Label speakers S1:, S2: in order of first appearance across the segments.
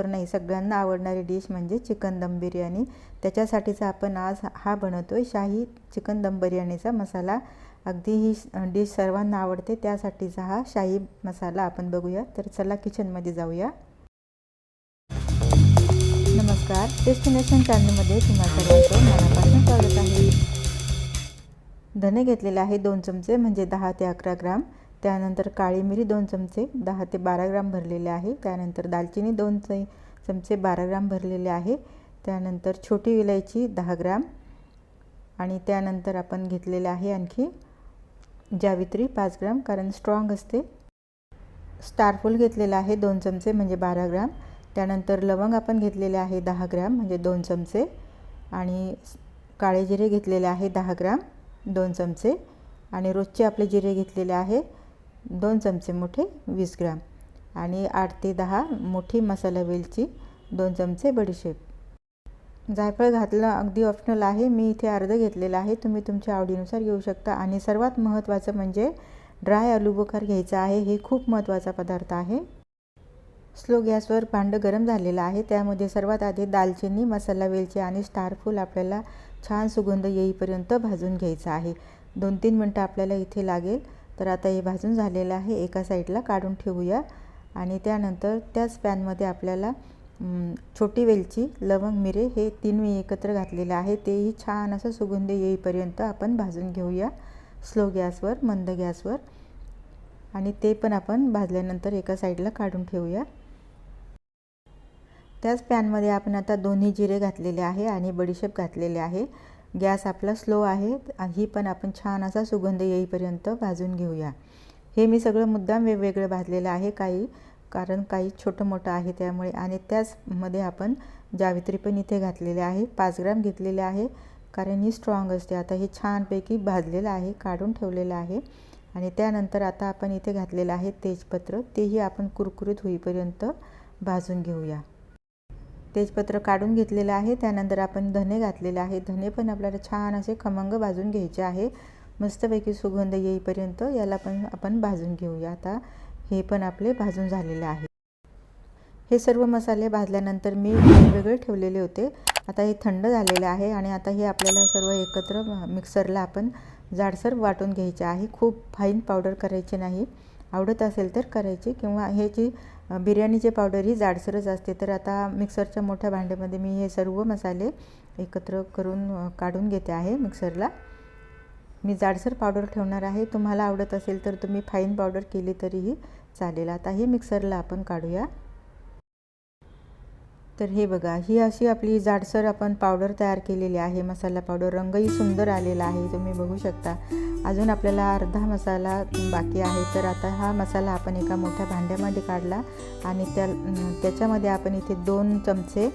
S1: तर नाही सगळ्यांना आवडणारी डिश म्हणजे चिकन दम बिर्याणी. त्याच्यासाठीचा आपण आज हा बनवतो आहे शाही चिकन दम बिर्याणीचा मसाला. अगदी ही डिश सर्वांना आवडते त्यासाठीचा हा शाही मसाला आपण बघूया. तर चला किचनमध्ये जाऊया. नमस्कार. डेस्टिनेशन चॅनलमध्ये तुम्हा सर्वांचं मनापासून स्वागत आहे. धने घेतलेले आहे दोन चमचे म्हणजे दहा ते अकरा ग्राम. त्यानंतर काळी मिरी दोन चमचे दहा ते बारा ग्राम भरलेले आहे. त्यानंतर दालचिनी दोन चमचे बारा ग्राम भरलेले आहे. त्यानंतर छोटी इलायची दहा ग्राम आणि त्यानंतर आपण घेतलेले आहे आणखी जावित्री पाच ग्राम कारण स्ट्रॉंग असते. स्टारफूल घेतलेला आहे दोन चमचे म्हणजे बारा ग्राम. त्यानंतर लवंग आपण घेतलेले आहे दहा ग्राम म्हणजे दोन चमचे. आणि काळे जिरे घेतलेले आहे दहा ग्राम दोन चमचे. आणि रोजचे आपले जिरे घेतलेले आहे दोन चमचे मोठे वीस ग्राम आणि आठ ते दहा मोठी मसाला वेलची दोन चमचे बडीशेप. जायफळ घातलं अगदी ऑप्शनल आहे. मी इथे अर्ध घेतलेलं आहे. तुम्ही तुमच्या आवडीनुसार घेऊ शकता. आणि सर्वात महत्त्वाचं म्हणजे ड्राय आलू बुखार घ्यायचा आहे. हे खूप महत्त्वाचा पदार्थ आहे. स्लो गॅसवर भांडं गरम झालेलं आहे. त्यामध्ये सर्वात आधी दालचिनी मसाला वेलची आणि स्टारफूल आपल्याला छान सुगंध येईपर्यंत भाजून घ्यायचं आहे. दोन तीन मिनटं आपल्याला इथे लागेल. तर आता हे भाजून झालेलं आहे. एका साईडला काढून ठेवूया. आणि त्यानंतर त्याच पॅनमध्ये आपल्याला छोटी वेलची लवंग मिरे हे तीन मी एकत्र घातलेले आहे. तेही छान असं सुगंध येईपर्यंत आपण भाजून घेऊया. स्लो गॅसवर मंद गॅसवर आणि ते पण आपण भाजल्यानंतर एका साईडला काढून ठेवूया. त्याच पॅनमध्ये आपण आता दोन्ही जिरे घातलेले आहे आणि बडीशेप घातलेले आहे. गॅस आपला स्लो आहे ही पण आपण छान असा सुगंध येईपर्यंत भाजून घेऊया. हे मी सगळं मुद्दाम वेगवेगळं भाजलेलं आहे काही कारण काही छोटं मोठं आहे त्यामुळे आणि त्याचमध्ये आपण जावित्री पण इथे घातलेले आहे पाच ग्राम घेतलेले आहे कारण ही स्ट्रॉंग असते. आता हे छानपैकी भाजलेलं आहे काढून ठेवलेलं आहे आणि त्यानंतर आता आपण इथे घातलेलं आहे तेजपत्र तेही आपण कुरकुरीत होईपर्यंत भाजून घेऊया. तेजपत्र काढून घेतलेलं आहे. त्यानंतर आपण धने घातलेले आहे धने पण आपल्याला छान असे खमंग भाजून घ्यायचे आहे. मस्तपैकी सुगंध येईपर्यंत याला पण आपण भाजून घेऊया. आता हे पण आपले भाजून झालेले आहे. हे सर्व मसाले भाजल्यानंतर मी वेगवेगळे ठेवलेले होते. आता हे थंड झालेले आहे आणि आता हे आपल्याला सर्व एकत्र मिक्सरला आपण जाडसर वाटून घ्यायचे आहे. खूप फाईन पावडर करायची नाही. आवडत असेल तर करायची किंवा हे जी बिर्याणीची पावडर ही जाडसरच असते तर आता मिक्सरच्या मोठ्या भांड्यामध्ये मी हे सर्व मसाले एकत्र करून काढून घेते आहे मिक्सरला. मी जाडसर पावडर ठेवणार आहे. तुम्हाला आवडत असेल तर तुम्ही फाईन पावडर केली तरीही चालेल. आता हे मिक्सरला आपण काढूया. तर हे बघा ही अशी आपली जाडसर आपण पावडर तयार केलेली आहे मसाला पावडर रंगही सुंदर आलेला आहे तुम्ही बघू शकता. अजून आपल्याला अर्धा मसाला बाकी आहे तर आता हा मसाला आपण एका मोठ्या भांड्यामध्ये काढला आणि त्या त्याच्यामध्ये आपण इथे दोन चमचे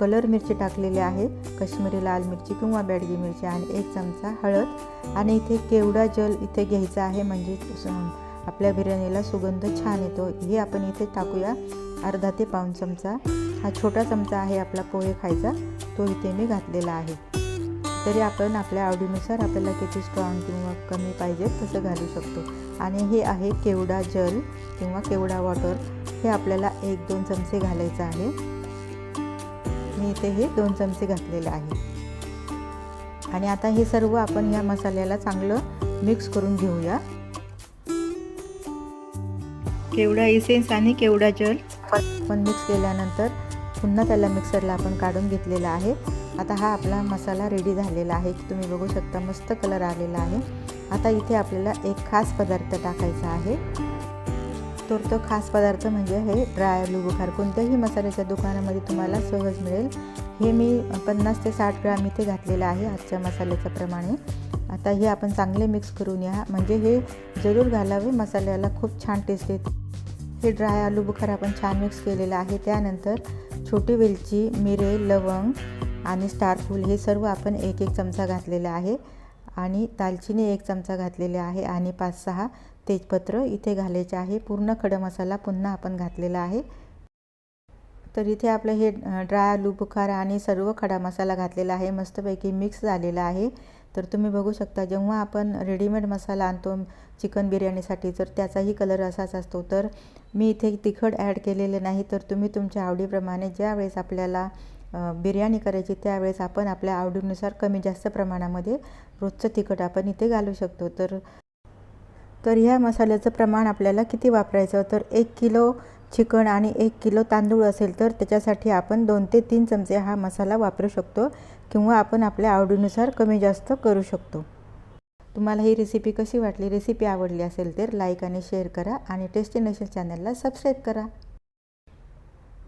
S1: कलर मिरची टाकलेली आहे कश्मीरी लाल मिरची किंवा बॅडगी मिरची आणि एक चमचा हळद. आणि इथे केवडा जल इथे घ्यायचा आहे म्हणजे आपल्या बिर्याणीला सुगंध छान येतो. हे आपण इथे टाकूया अर्धा ते पाऊन चमचा. हा छोटा चमचा आहे आपला पोहे खायचा. तो इथे मी घातलेला आहे. तरी आपण आपल्या आवडीनुसार आपल्याला किती स्ट्रॉंग किंवा कमी पाहिजे तसं घालू शकतो. आणि हे आहे केवडा जल किंवा केवडा वॉटर हे आपल्याला एक दोन चमचे घालायचं आहे. मी इथे हे दोन चमचे घातलेले आहे. आणि आता हे सर्व आपण या मसाल्याला चांगलं मिक्स करून घेऊया. केवडा इसेन्स आणि केवडा जल. पण मिक्स केल्यानंतर पुन्हा त्याला मिक्सरला आपण काढून घेतलेला आहे. आता हा आपला मसाला रेडी झालेला आहे की तुम्ही बघू शकता मस्त कलर आलेला आहे. आता इथे आपल्याला एक खास पदार्थ टाकायचा आहे. तर तो खास पदार्थ म्हणजे हे ड्राय आलू बुखार कोणत्याही मसाल्याच्या दुकानामध्ये तुम्हाला सहज मिळेल. हे मी पन्नास ते साठ ग्राम इथे घातलेलं आहे आजच्या मसाल्याच्या प्रमाणे. आता हे आपण चांगले मिक्स करून या. म्हणजे हे जरूर घालावे. मसाल्याला खूप छान टेस्ट येते. हे ड्राय आलू बुखार आपण छान मिक्स केलेलं आहे. त्यानंतर छोटी वेलची मिरे लवंग आणि स्टारफूल हे सर्व आपण एक एक चमचा घातलेला आहे. आणि दालचिनी एक चमचा घातलेले आहे आणि पाच सहा तेजपत्र इथे घालायचे आहे. पूर्ण खडा मसाला पुन्हा आपण घातलेला आहे. तर इथे आपलं हे ड्राय आलू बुखार आणि सर्व खडा मसाला घातलेला आहे. मस्तपैकी मिक्स झालेला आहे. तर तुम्ही बघू शकता जेव्हा आपण रेडीमेड मसाला आणतो चिकन बिर्याणीसाठी तर त्याचाही कलर असाच असतो तर मी इथे तिखट ॲड केलेले नाही तर तुम्ही तुमच्या आवडीप्रमाणे ज्यावेळेस आपल्याला बिर्याणी करायची त्यावेळेस आपण आपल्या आवडीनुसार कमी जास्त प्रमाणामध्ये रोजचं तिखट आपण इथे घालू शकतो. तर तर ह्या मसाल्याचं प्रमाण आपल्याला किती वापरायचं? तर एक किलो चिकन आणि एक किलो तांदूळ असेल तर त्याच्यासाठी आपण दोन ते तीन चमचे हा मसाला वापरू शकतो किंवा आपण आपल्या आवडीनुसार कमी जास्त करू शकतो. तुम्हाला ही रेसिपी कशी वाटली रेसिपी आवडली असेल तर लाईक आणि शेअर करा आणि टेस्टी नेशन चॅनलला सबस्क्राईब करा.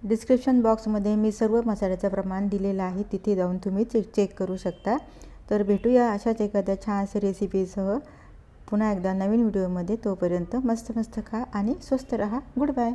S1: डिस्क्रिप्शन बॉक्समध्ये मी सर्व मसाल्याचं प्रमाण दिलेलं आहे तिथे जाऊन तुम्ही चेक चेक करू शकता. तर भेटूया अशाच एखाद्या छानशा रेसिपीसह पुन्हा एकदा नवीन व्हिडिओमध्ये तोपर्यंत मस्त मस्त खा आणि स्वस्त रहा. Good bye